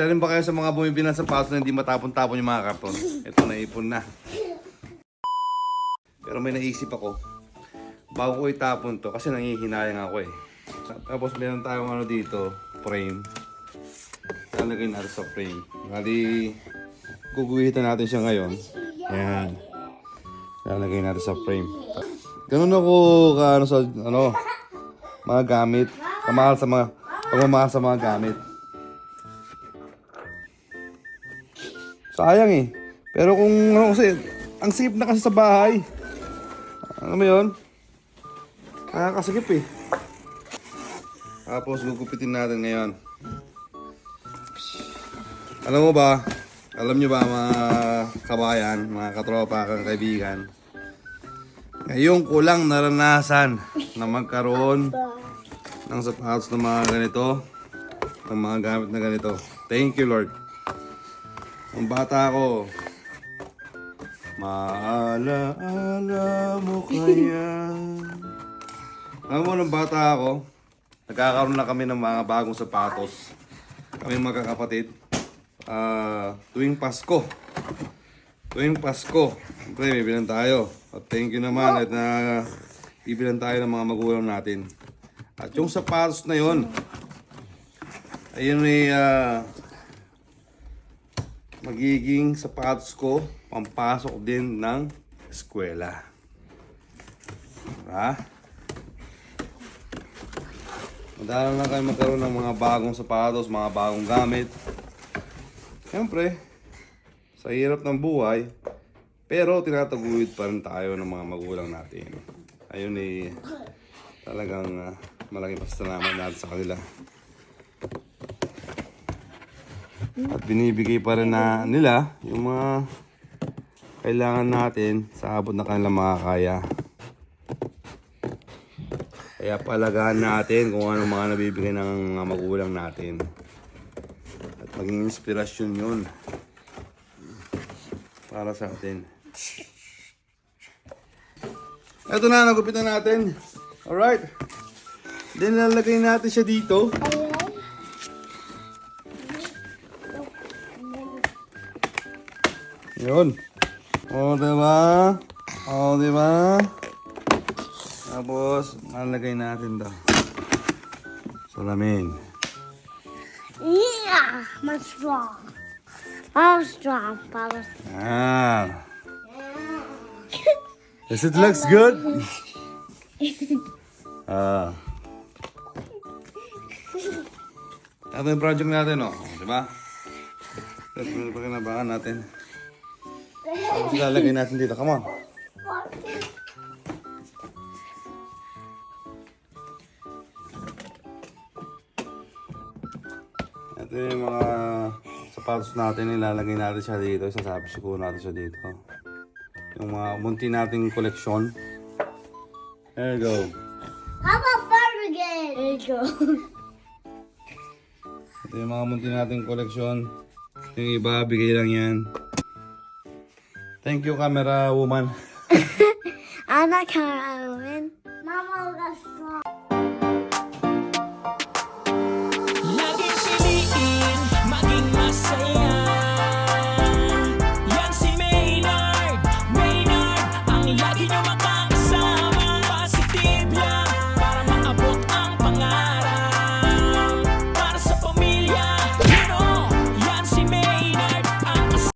Isa rin ba kayo sa mga bumibili ng sapatos na hindi matapon-tapon yung mga karton? Ito naipon na. Pero may naisip ako. Bago ko itapon to, kasi nangihinayang ako eh. Tapos meron tayong ano dito, frame. Lalagay natin sa frame. Bali, guguhitan natin siya ngayon. Ayan. Lalagay natin sa frame. Ganun ako ka ano sa ano mga gamit. Kamahal sa mga pagmamahal sa mga gamit. Sayang eh. Pero kung ano kasi, ang sikip na kasi sa bahay. Ano mo yun? Nakakasikip eh. Tapos gugupitin natin ngayon. Alam mo ba, alam nyo ba mga kabayan, mga katropa, kaibigan, ngayon ko lang naranasan na magkaroon ng sapatos ng mga ganito, ng mga gamit na ganito. Thank you Lord. Ang bata ko, maalaala mo kaya. Alam mo, nung bata ako, nagkakaroon na kami ng mga bagong sapatos. Kami magkakapatid. Ah, tuwing Pasko. Tuwing Pasko. Siyempre, bibilan tayo. At thank you naman at na bibilan tayo ng mga magulang natin. At yung sapatos na yon, ayun ay ah, magiging sapatos ko pampasok din ng eskwela. Diba? Madalang lang kayo magkaroon ng mga bagong sapatos, mga bagong gamit. Siyempre, sa hirap ng buhay, pero tinataguyod pa rin tayo ng mga magulang natin. Ayun eh, talagang ah, malaking pasalamat natin sa kanila. At binibigay pa rin na nila yung mga kailangan natin sa abot na kanilang makakaya. Kaya palagaan natin kung ano mga nabibigay ng mga magulang natin. At maging inspirasyon yun para sa atin. Ito na, nagupitan natin. Alright. Then lalagay natin siya dito. Yun. O, diba? O, diba? Tapos, lalagay natin daw. Salamin. Yeah, I'm strong. I'm strong, Papa. Ah. Does it looks good? ah. Ito yung project natin, oh. Di ba? Ito yung pakinabangan natin. Tapos lalagay natin dito. Come on. Ito yung mga sapatos natin. Ilalagay natin siya dito. Sasabi siguro natin siya dito. Yung mga munti nating koleksyon. There you go. How about Barbigan? There you go. Ito yung mga munti nating koleksyon. Yung iba, bigay lang yan. Thank you, camera woman. I'm not Karen. Mama got strong.